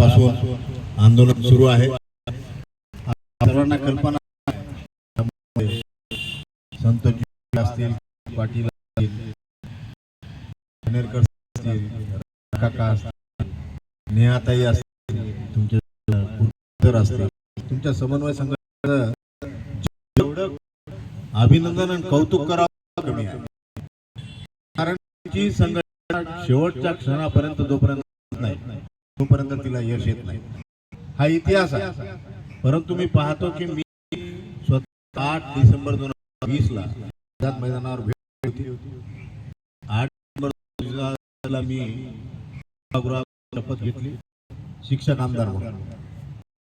काळापासून आंदोलन सुरू आहे. सर्वांना कल्पना संत असतील पाटील असतील असतील काका नेहाताई असतील तुमचे असतील तुमच्या समन्वय संघटनेचं जेवढं अभिनंदन आणि कौतुक करावं कमी आहे. कारण जी संघटना शेवटच्या क्षणापर्यंत जोपर्यंत नाही तोपर्यंत तिला यश येत नाही. हा इतिहास आहे. परंतु मी पाहतो की मी स्वतः आठ डिसेंबर दोन हजार वीस ला आझाद मैदानावर भेट होती. आठ डिसेंबर ला मी सभागृहात शपथ घेतली. शिक्षक आमदार म्हणून.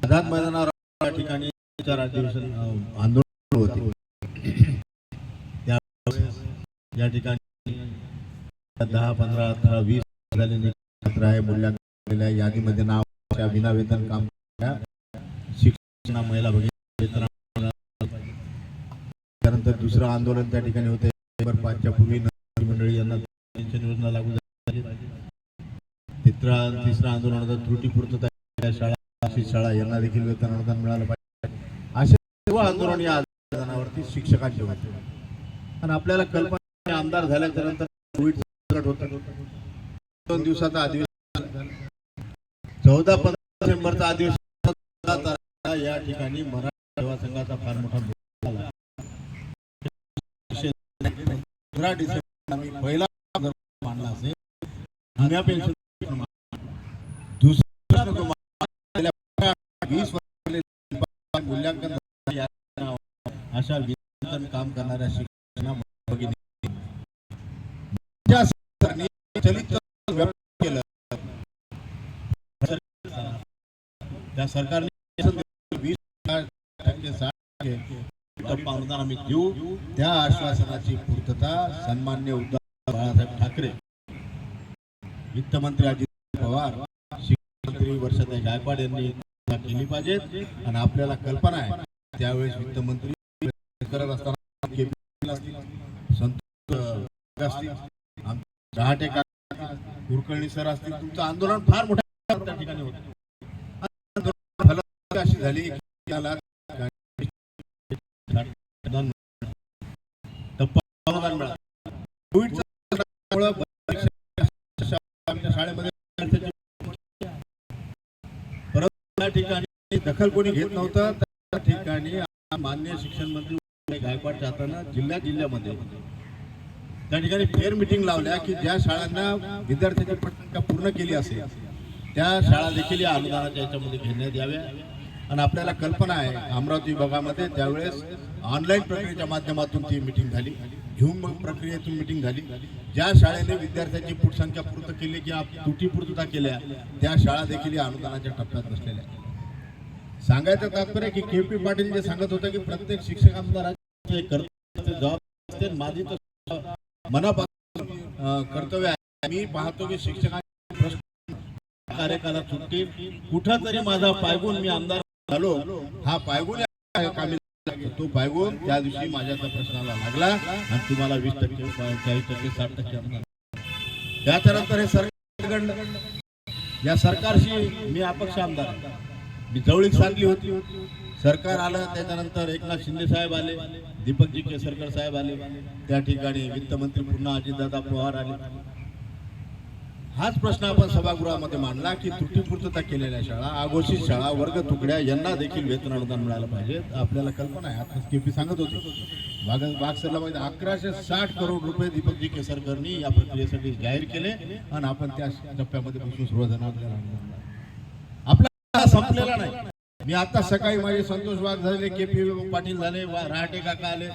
आझाद मैदानावर या ठिकाणी चार अधिवेशन आंदोलन होते. त्यावेळेस या ठिकाणी दहा पंधरा अठरा वीस झाले आहे मूल्यांकन यादीमध्ये नाव विना विनावेतन काम शिक्षणा महिला त्यानंतर दुसरं आंदोलन त्या ठिकाणी होते. पाचच्या पूर्वी मंडळी यांना पेन्शन योजना लागू झाली तिसरा तिसरं आंदोलन होतं. त्रुटीपूर्तता शाळा अशी शाळा यांना देखील वेतन अनुदान मिळालं पाहिजे. असे सर्व आंदोलन या आंदोलनावरती शिक्षकांचे होते आणि आपल्याला कल्पना आमदार झाल्यानंतर कोविड संकट होतं. दोन दिवसाचा अधिवेशन चौदा पंधरा डिसेंबरचा अधिवेशन या ठिकाणी मराठा सेवा संघाचा फार मोठा झाला पंधरा डिसेंबर आम्ही पहिला मांडला असेल. दुसरा मूल्यांकन अशा विधान काम करणाऱ्या शिक्षकांना चलित व्यक्त केलं त्या सरकारने वीस टक्के साठ टक्के अनुदान आम्ही देऊ. त्या आश्वासनाची पूर्तता सन्मान्य उद्धव बाळासाहेब ठाकरे वित्तमंत्री अजित पवार शिक्षणमंत्री वर्षाताई गायकवाड यांनी केली पाहिजेत आणि आपल्याला कल्पना आहे त्यावेळेस वित्तमंत्री करत असताना संतोष असतील असतील, कुलकर्णी सर असतील तुमचं आंदोलन फार मोठ्या त्या ठिकाणी होतं आंदोलन फलत अशी झाली की त्याला टप्पा अनुदान मिळालं कोविडच्या संकटामुळं बऱ्याचशा आमच्या शाळेमध्ये झाली. परंतु ठिकाणी दखल कोणी घेत नव्हतं. त्या ठिकाणी मान्य शिक्षण मंत्री गायकवाड जाताना जिल्ह्या जिल्ह्यामध्ये त्या ठिकाणी फेर मिटिंग लावल्या की ज्या शाळांना विद्यार्थ्यांची पटसंख्या पूर्ण केली असेल त्या शाळा देखील या अनुदानाच्या याच्यामध्ये घेण्यात याव्या. आणि आपल्याला कल्पना आहे अमरावती विभागामध्ये त्यावेळेस ऑनलाईन प्रक्रियेच्या माध्यमातून ती मिटिंग झाली. झूम प्रक्रियेतून मिटिंग झाली. ज्या शाळेने विद्यार्थ्यांची पुटसंख्या पूर्ण केली किंवा त्रुटी पूर्तता केल्या त्या शाळा देखील या अनुदानाच्या टप्प्यात बसलेल्या सांगायचं तात्पर्य की के पी पाटील जे सांगत होते की प्रत्येक शिक्षक आमदार कर्तव्य जबाबदारी माझी तर मनापासून कर्तव्य आहे. मी पाहतो की शिक्षकांचे प्रश्न कार्यकालात सुटतील. कुठं तरी माझा पायगुण मी आमदार झालो हा पायगुण कामी तो पायगुण त्या दिवशी माझ्या त्या प्रश्नाला लागला आणि तुम्हाला वीस टक्के चाळीस टक्के साठ टक्के अनुदान त्याच्यानंतर हे सरकार या सरकारशी मी अपक्ष आमदार मी जवळीक सांगली होती. सरकार आलं त्याच्यानंतर एकनाथ शिंदे साहेब आले दीपकजी केसरकर साहेब आले. त्या ठिकाणी वित्तमंत्री पुन्हा अजितदादा पवार आले. हाच प्रश्न आपण सभागृहामध्ये मांडला की त्रुटीपूर्तता केलेल्या शाळा आघोषित शाळा वर्ग तुकड्या यांना देखील वेतन अनुदान मिळालं पाहिजे. आपल्याला कल्पना आहे. आता केपी सांगत होते. बाग बागसरला माहिती अकराशे साठ करोड रुपये दीपकजी केसरकरनी या प्रक्रियेसाठी जाहीर केले आणि आपण त्या टप्प्यामध्ये बसून सुरुवात आपला संपलेला नाही. मी आता सकाळी माझे संतोष वाघ झाले के पी पाटील झाले वा- रहाटे काका आले.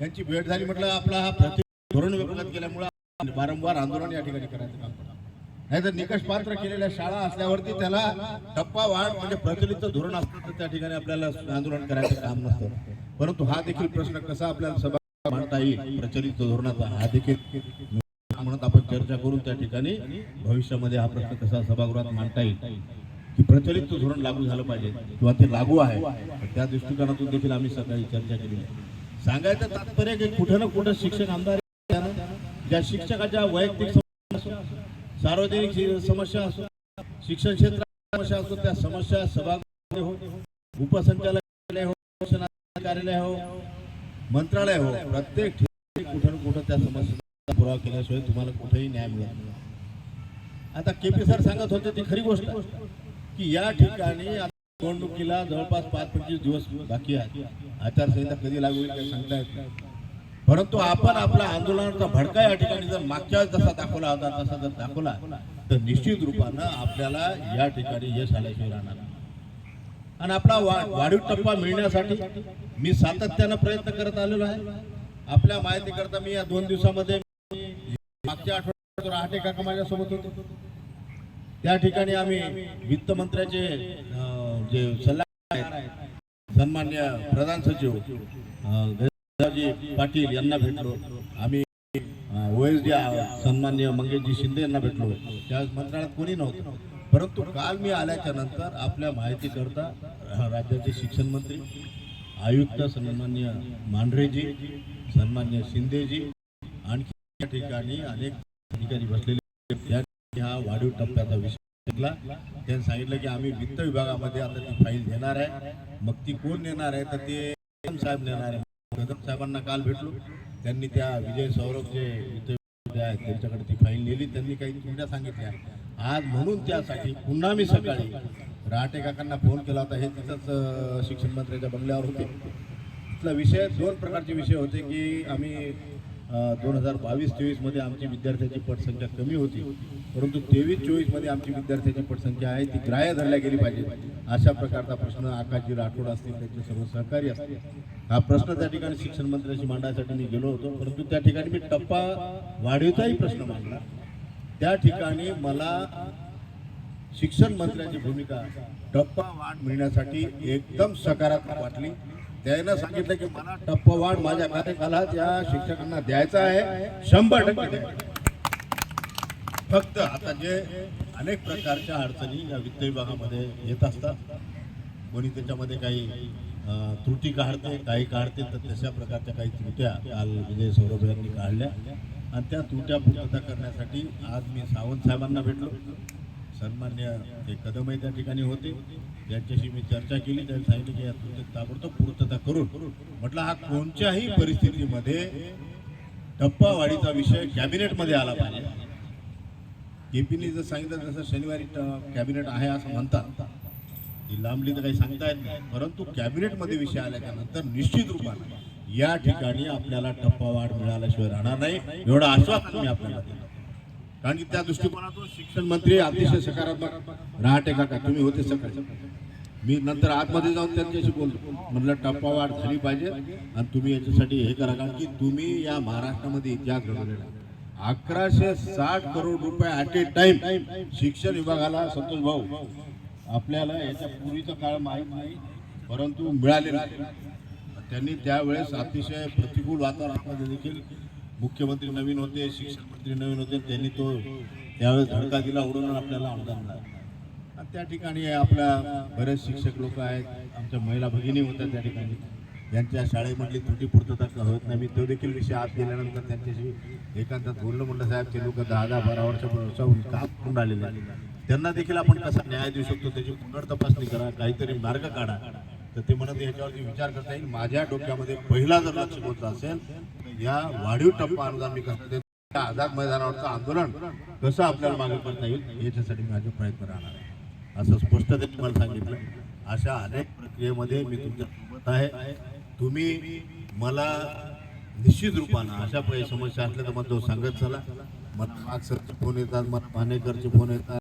यांची भेट झाली म्हटलं आपला हा धोरण विभागात गेल्यामुळे वारंवार आंदोलन या ठिकाणी करायचं काम नाहीतर निकष पात्र केलेल्या शाळा असल्यावरती त्याला टप्पा वाढ म्हणजे प्रचलित धोरण असतं तर त्या ठिकाणी आपल्याला आंदोलन करायचं काम नसतं. परंतु हा देखील प्रश्न कसा आपल्याला सभा मांडता येईल प्रचलित धोरणाचा हा देखील म्हणत आपण चर्चा करून त्या ठिकाणी भविष्यामध्ये हा प्रश्न कसा सभागृहात मांडता येईल की प्रचलित धोरण लागू झालं पाहिजे किंवा ते लागू आहे त्या दृष्टिकोनातून देखील आम्ही सकाळी चर्चा केली. आहे सांगायचं तात्पर्य की कुठं ना कुठं शिक्षक आमदार ज्या शिक्षकाच्या वैयक्तिक समस्या सार्वजनिक समस्या असो शिक्षण क्षेत्र समस्या असो त्या समस्या सभागृहामध्ये हो उपसंचालक हो कार्यालय हो मंत्रालय हो प्रत्येक ठिकाणी कुठं ना कुठं त्या समस्येचा पुरावा केल्याशिवाय तुम्हाला कुठेही न्याय मिळत नाही. आता के पी सर सांगत होते ती खरी गोष्ट की या ठिकाणी निवडणुकीला जवळपास पाच पंचवीस दिवस बाकी आहेत. आचारसंहिता कधी लागू होईल काही सांगता येत नाही. परंतु आपण आपला आंदोलनाचा भडका या ठिकाणी जर मागच्या जसा दाखवला होता तसा जर दाखवला तर निश्चित रूपानं आपल्याला या ठिकाणी यश आल्याशिवाय राहणार आणि आपला वा वाढीव टप्पा मिळण्यासाठी मी सातत्यानं प्रयत्न करत आलेलो आहे. आपल्या माहितीकरता मी या दोन दिवसामध्ये मागच्या आठवड्यात रहाटे काका माझ्यासोबत होते. त्या ठिकाणी आम्ही वित्त मंत्र्याचे जे सल्लागार आहेत सन्मान्य प्रधान सचिव पाटील यांना भेटलो. आम्ही ओएसडी सन्मान्य मंगेशजी शिंदे यांना भेटलो. त्यावेळेस मंत्रालयात कोणी नव्हतं. परंतु काल मी आल्याच्यानंतर आपल्या माहितीकरता करता राज्याचे शिक्षण मंत्री आयुक्त सन्मान्य मांढरेजी सन्मान्य शिंदेजी आणखी या ठिकाणी अनेक अधिकारी बसलेले हा वाढीव टप्प्याचा विषय घेतला. त्यांनी सांगितलं की आम्ही वित्त विभागामध्ये आता ती फाईल देणार आहे. मग ती कोण नेणार आहे? तर ते साहेब नेणार आहे. कदम साहेबांना काल भेटलो. त्यांनी त्या विजय सौरभ जे आहेत त्यांच्याकडे ती फाईल नेली. त्यांनी काही तुमच्या सांगितल्या. आज म्हणून त्यासाठी पुन्हा मी सकाळी रहाटे काकांना फोन केला होता. हे तिथंच शिक्षण मंत्र्याच्या बंगल्यावर होते. तिथला विषय दोन प्रकारचे विषय होते की आम्ही दोन हजार बावीस तेवीसमध्ये आमची विद्यार्थ्यांची पटसंख्या कमी होती. परंतु तेवीस चोवीसमध्ये आमची विद्यार्थ्यांची पटसंख्या आहे ती ग्राह्य धरल्या गेली पाहिजे अशा प्रकारचा प्रश्न आकाशजी राठोड असतील त्यांचे सर्व सहकारी असतील. हा प्रश्न त्या ठिकाणी शिक्षण मंत्र्याशी मांडण्यासाठी मी गेलो होतो. परंतु त्या ठिकाणी मी टप्पा वाढीवचाही प्रश्न मांडला. त्या ठिकाणी मला शिक्षण मंत्र्यांची भूमिका टप्पा वाढ मिळण्यासाठी एकदम सकारात्मक वाटली. द्यायला सांगितलं की मला टप्पवाढ माझ्या कार्यकालात या शिक्षकांना द्यायचा आहे. शंभर टक्के फक्त आता जे अनेक प्रकारच्या अडचणी या वित्त विभागामध्ये येत असतात कोणी त्याच्यामध्ये काही त्रुटी काढते काही काढते तर तशा प्रकारच्या काही त्रुट्या काल विजय सौरभ यांनी काढल्या. आणि त्या त्रुट्या पूर्तता करण्यासाठी आज मी सावंत साहेबांना भेटलो. सन्मान्य ते कदमही त्या ठिकाणी होते त्यांच्याशी मी चर्चा केली त्यांनी सांगितलं की या त्रुटी ताबडतोब पूर्तता करून म्हटलं हा कोणत्याही परिस्थितीमध्ये टप्पावाढीचा विषय कॅबिनेटमध्ये आला पाहिजे. केपीने जर सांगितलं तसं शनिवारी कॅबिनेट आहे असं म्हणतात ती लांबली तर काही सांगता येत नाही परंतु कॅबिनेटमध्ये विषय आल्याच्यानंतर निश्चित रूपाने या ठिकाणी आपल्याला टप्पा वाढ मिळाल्याशिवाय राहणार नाही एवढं आश्वासन मी आपल्याला दिला. कारण की त्या दृष्टिकोनातून शिक्षण मंत्री अतिशय सकारात्मक. रहाटे काका तुम्ही होते सकाळी मी नंतर आतमध्ये जाऊन त्यांच्याशी बोललो. म्हटलं टप्पा वाढ झाली पाहिजे आणि तुम्ही याच्यासाठी हे करा. कारण की तुम्ही या महाराष्ट्रामध्ये इतिहास घडवलेला अकराशे साठ करोड रुपये ॲट ए टाइम शिक्षण विभागाला संतोष भाऊ आपल्याला याच्या पूर्वीचा काळ माहीत नाही परंतु मिळाले त्यांनी त्यावेळेस अतिशय प्रतिकूल वातावरणामध्ये देखील मुख्यमंत्री नवीन होते शिक्षण मंत्री नवीन होते त्यांनी तो त्यावेळेस धडका दिला उडून आपल्याला अनुदान मिळालं आणि त्या ठिकाणी आपल्या बरेच शिक्षक लोक आहेत आमच्या महिला भगिनी होत्या त्या ठिकाणी. यांच्या शाळेमधली त्रुटी पूर्तता होत नाही मी तो देखील विषय आत गेल्यानंतर त्यांच्याशी एकांतात बोललो म्हणलं साहेब ते लोक दहा दहा बारा वर्षापासून काम करून आलेले त्यांना देखील आपण कसा न्याय देऊ शकतो त्याची पुनर्तपासणी करा काहीतरी मार्ग काढा. तर ते म्हणत याच्यावरती विचार करता येईल. माझ्या डोक्यामध्ये पहिला जर लक्ष होत असेल या वाढीव टप्पा अनुदान मी करतो. त्या आझाद मैदानावरचं आंदोलन कसं आपल्याला मागे करता येईल याच्यासाठी माझे प्रयत्न राहणार आहे. असं स्पष्ट त्यांनी मला सांगितलं. अशा अनेक प्रक्रियेमध्ये मी तुमच्यासोबत आहे. तुम्ही मला निश्चित रूपानं अशा काही समस्या असल्या तर मग तो सांगत चला. मला मागसरचे फोन येतात मला पानेकरचे फोन येतात.